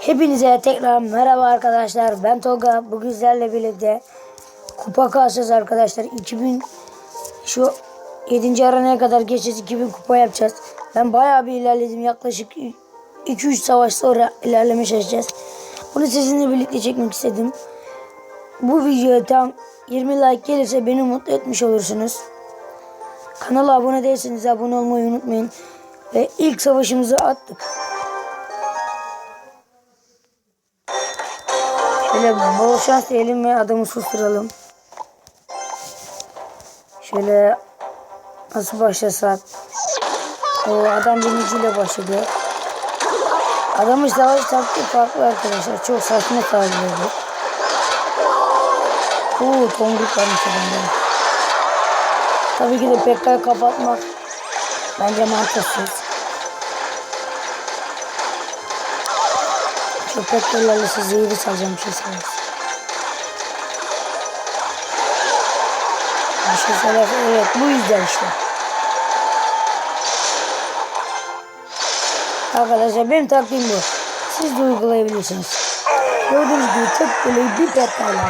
Hepinize tekrar merhaba arkadaşlar. Ben Tolga. Bugün sizlerle birlikte kupa kasacağız arkadaşlar. 2000 şu 7. aranaya kadar geçeceğiz. 2000 kupa yapacağız. Ben bayağı bir ilerledim. Yaklaşık 2-3 savaş sonra ilerleme çalışacağız. Bunu sizinle birlikte çekmek istedim. Bu videoya tam 20 like gelirse beni mutlu etmiş olursunuz. Kanala abone değilseniz abone olmayı unutmayın. Ve ilk savaşımızı attık. Şöyle bol şans diyelim ve adamı susturalım. Şöyle nasıl başlasak? O adam biniciyle başladı. Adamın savaş taktiği farklı arkadaşlar. Çok saçma saldırıyordu. Oo tomruk varmış adamda. Tabii ki de PK'yı kapatmak bence mantıksız. Şu PK'larla size zehri salacağım bir şey sanırım. Bir şey söylerse evet bu yüzden işte. Arkadaşlar benim taktiğim bu. Siz de uygulayabilirsiniz. Gördüğünüz gibi tek kuleyi bir aldım.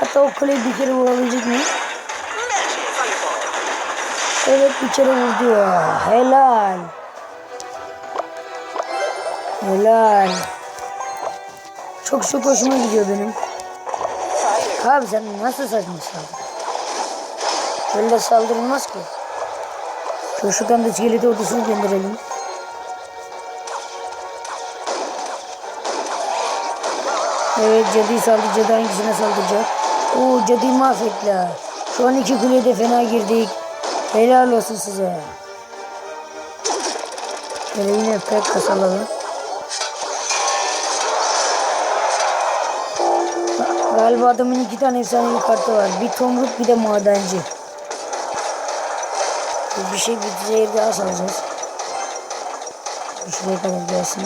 Hatta o kuleyi bir kere vurabilecek miyim? Evet bir kere vurdu. Helal. Helal. Çok çok hoşuma gidiyor benim. Abi sen nasıl saçma saldın? Böyle saldırılmaz ki. Coşukan da iskeleti ordusunu gönderelim. Evet cadı saldı. Cadı hangisine saldıracak? Oo cadıyı mahvettiler. Şu an iki kuleye de fena girdik. Helal olsun size. Böyle yine pek kasalalım. Galiba adamın iki tane efsanevi kartı var. Bir tomruk bir de madenci. Bir şey bir zehir daha salacağız. Şuraya kadar gelsin.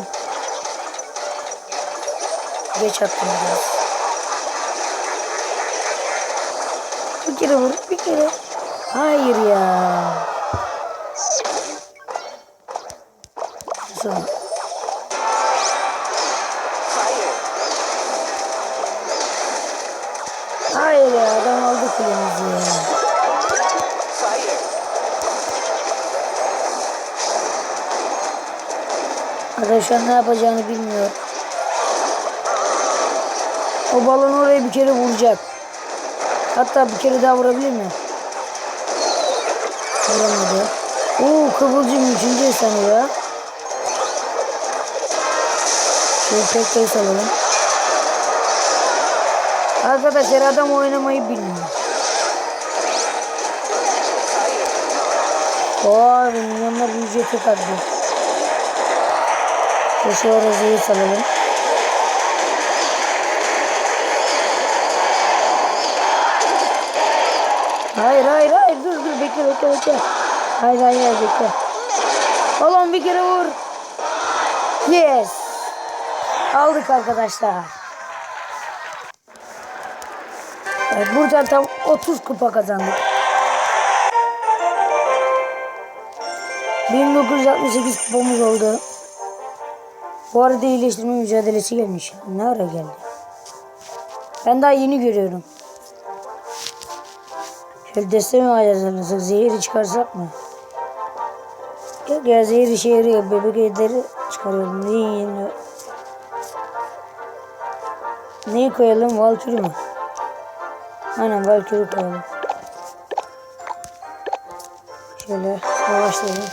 Geç attım biraz. Bir kere vur, bir kere. Hayır ya. Sonra. Şu an ne yapacağını bilmiyor. O balon oraya bir kere vuracak. Hatta bir kere daha vurabilir mi? Vuramadı. Oo kıvılcım üçüncü efsane ya. Şöyle tek tek salalım. Arkadaşlar adam oynamayı bilmiyor. Oo milyonlar ücreti kaldı. Koşu aracıyı salalım. Hayır hayır hayır dur dur bekle bekle bekle. Hayır hayır hayır bekle. Oğlum bir kere vur. Yes. Aldık arkadaşlar. Evet buradan tam 30 kupa kazandık. 1968 kupamız oldu. Bu arada iyileştirme mücadelesi gelmiş. Ne ara geldi? Ben daha yeni görüyorum. Şöyle deste mi ayarlarsak zehiri çıkarsak mı? Yok ya zehir işe yarıyor. Bebek etleri çıkarıyorum. Neyi yeni? Neyi koyalım? Valkürü mü? Aynen Valkürü koyalım. Savaşlayalım.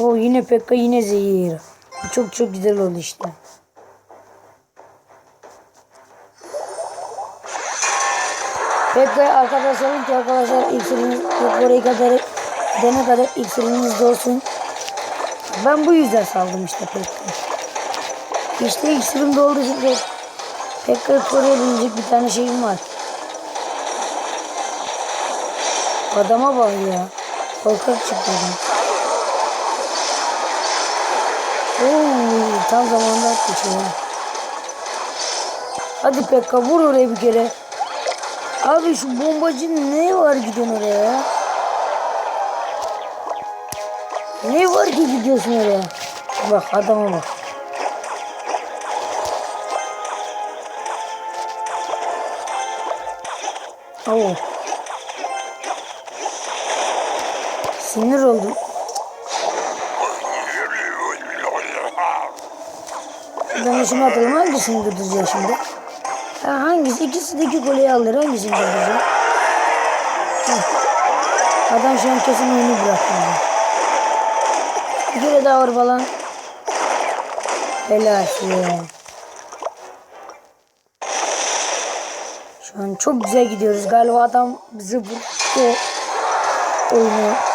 O yine Pekka yine zehir. Çok çok güzel oldu işte. Pekka arkadaşlarım ki arkadaşlar iksiriniz oraya kadar gidene kadar iksiriniz de olsun. Ben bu yüzden saldım işte Pekka. İşte iksirim doldu. Pekka'yı koruyabilecek bir tane şeyim var. Adama bak ya. Korkak çıktı adam. Oo, tam zamanda attı şey. ya. Hadi Pekka vur oraya bir kere. Abi şu bombacının ne var gidiyorsun oraya ya? Ne var ki gidiyorsun oraya? Bak adama bak. Oo. Sinir oldum. Ben şimdi atalım hangisini durduracak şimdi? Ha, hangisi? İkisi de iki golü alır. Hangisini durduracak? Heh. Adam şu an kesin oyunu bıraktı. Bir kere daha vur falan. Helal olsun. Şu an çok güzel gidiyoruz. Galiba adam bizi bıraktı. Oyunu.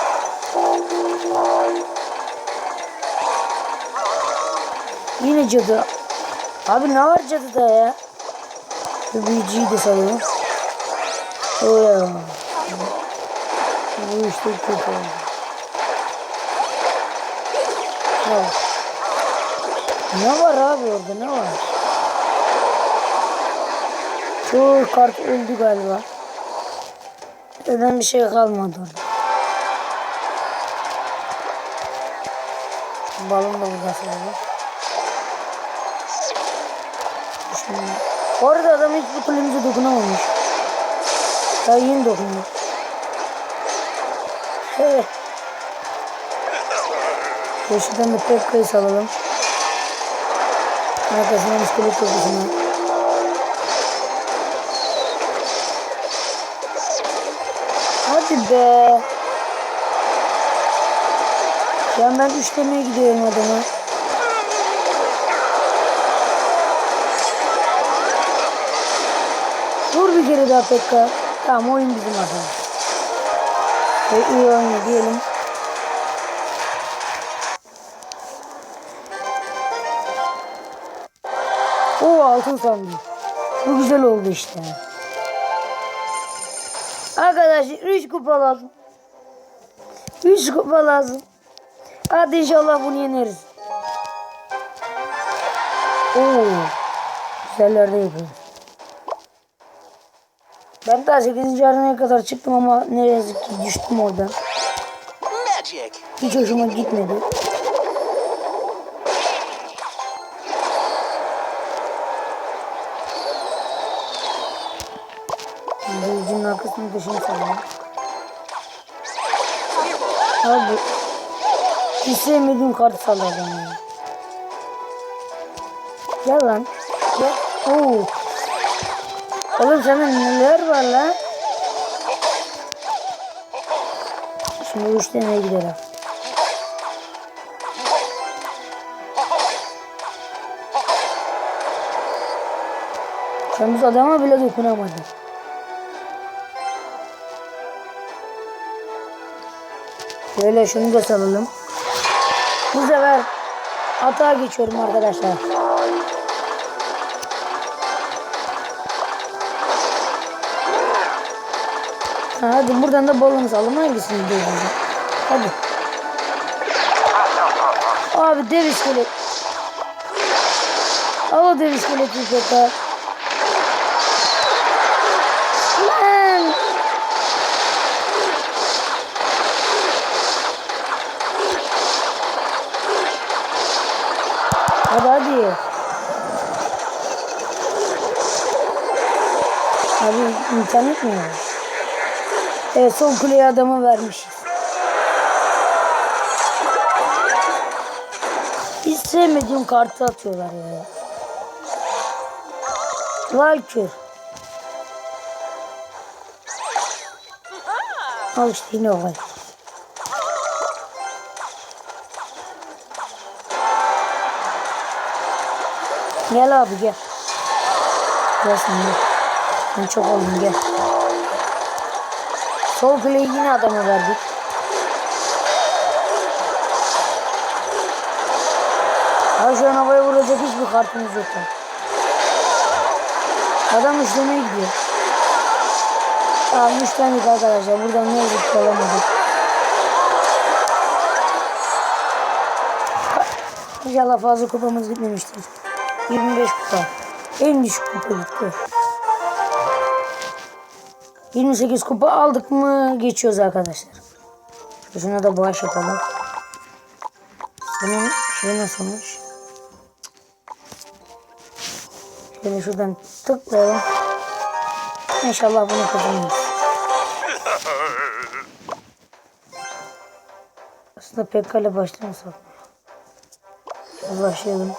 Yine cadı. Abi ne var cadıda ya? Bu büyücüyü de sanıyorum. O ya. Bu işte kötü oldu. Ne var? Abi orada ne var? Çoğu kart öldü galiba. Neden bir şey kalmadı orada. Balon da burada sadece. Şimdi. Bu arada adam hiç bu kulemize dokunamamış. Daha yeni dokunuyor. Evet. Koşudan da Pekka'yı salalım. Arkasından iskelet topusuna. Hadi be. Ya ben üçlemeye gidiyorum adama. Bir kere daha Pekka. Tamam oyun bizim adamız. Ve iyi oynuyor diyelim. O altın sandım. Bu güzel oldu işte. Arkadaşlar 3 kupa lazım. 3 kupa lazım. Hadi inşallah bunu yeneriz. Oo. Güzellerde yapıyoruz. Ben daha 8. arenaya kadar çıktım ama ne yazık ki düştüm oradan. Magic. Hiç hoşuma gitmedi. Şimdi yüzünün arkasını dışını sallayayım. Abi. Hiç sevmediğim kartı sallayacağım ya. Gel lan. Gel. Oo. Oğlum sende neler var lan? Şimdi üç deneye gidelim. Sen biz adama bile dokunamadın. Şöyle şunu da salalım. Bu sefer atağa geçiyorum arkadaşlar. Ha, hadi buradan da balonu salım. Hangisini döveceğim? Hadi. Abi dev iskelet. Al o dev iskeleti tekrar. Lan. Hadi hadi. Abi internet mi? var? Evet son kuleyi adama vermişiz. Hiç sevmediğim kartı atıyorlar ya. Valkür. Al işte yine o Valkür. Gel abi gel. Gel gel. Ben çok oldum gel. Sol kuleyi yine adama verdik. Ya şu an havaya vuracak hiçbir kartımız yok. Adam işlemeye gidiyor. Tamam işlemedik arkadaşlar. Buradan ne yazık ki alamadık. İnşallah fazla kupamız gitmemiştir. 25 kupa. En düşük kupa gitti. 28 kupa aldık mı geçiyoruz arkadaşlar. Şuna da bağış yapalım. Bunun Şey nasılmış? Şöyle şuradan tıklayalım. İnşallah bunu kazanırız. Aslında başlamasak. Şöyle Başlayalım.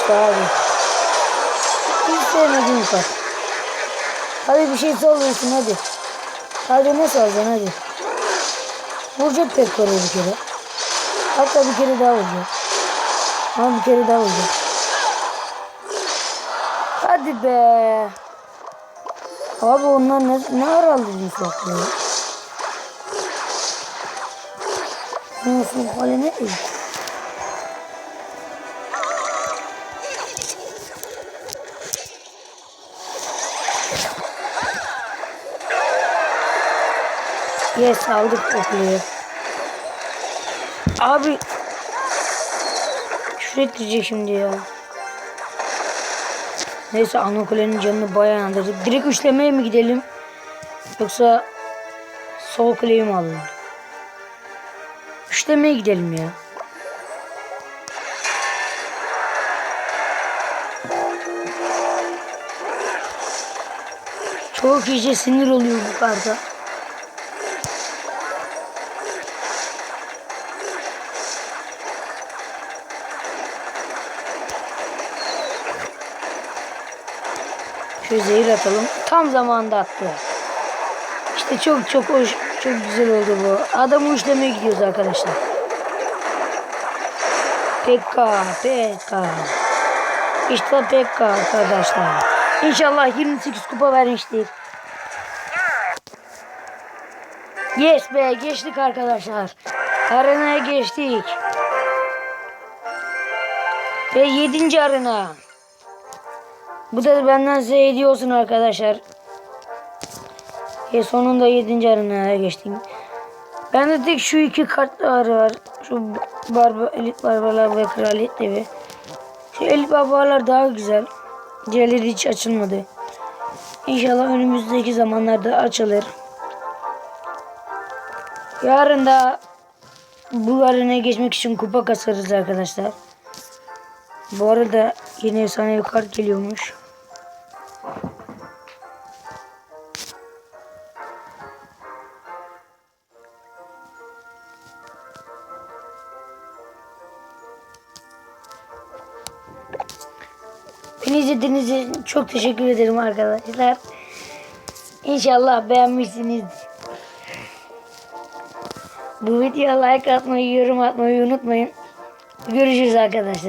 İşte abi. Hiç sevmediğim kart. Hadi bir şey sallasın hadi. Hadi ne salacaksın hadi. Vuracak tek koru bir kere. Hatta bir kere daha vuracak. Ama bir kere daha vuracak. Hadi be. Abi onlar ne, ne ara aldın soktu ya? Nasıl hali ne Yes aldık kokuyu. Abi küfür şimdi ya. Neyse ana kulenin canını bayağı yandırdık. Direkt üçlemeye mi gidelim? Yoksa sol kuleyi mi alalım? Üçlemeye gidelim ya. Çok iyice sinir oluyor bu karta. Şöyle zehir atalım. Tam zamanında attı. İşte çok çok hoş, çok güzel oldu bu. Adamı uçlamaya gidiyoruz arkadaşlar. Pekka, Pekka. İşte Pekka arkadaşlar. İnşallah 28 kupa vermiştir. Yes be geçtik arkadaşlar. Arenaya geçtik. Ve 7. arena. Bu da benden size hediye olsun arkadaşlar. E sonunda 7. arenaya geçtim. Bende tek şu iki kartlar var. Şu barba, elit barbarlar ve kraliyet devi. Şu elit barbarlar daha güzel. Diğerleri hiç açılmadı. İnşallah önümüzdeki zamanlarda açılır. Yarın da bu arenaya geçmek için kupa kasarız arkadaşlar. Bu arada yeni efsanevi kart geliyormuş. Beni izlediğiniz için çok teşekkür ederim arkadaşlar. İnşallah beğenmişsiniz. Bu videoya like atmayı, yorum atmayı unutmayın. Görüşürüz arkadaşlar.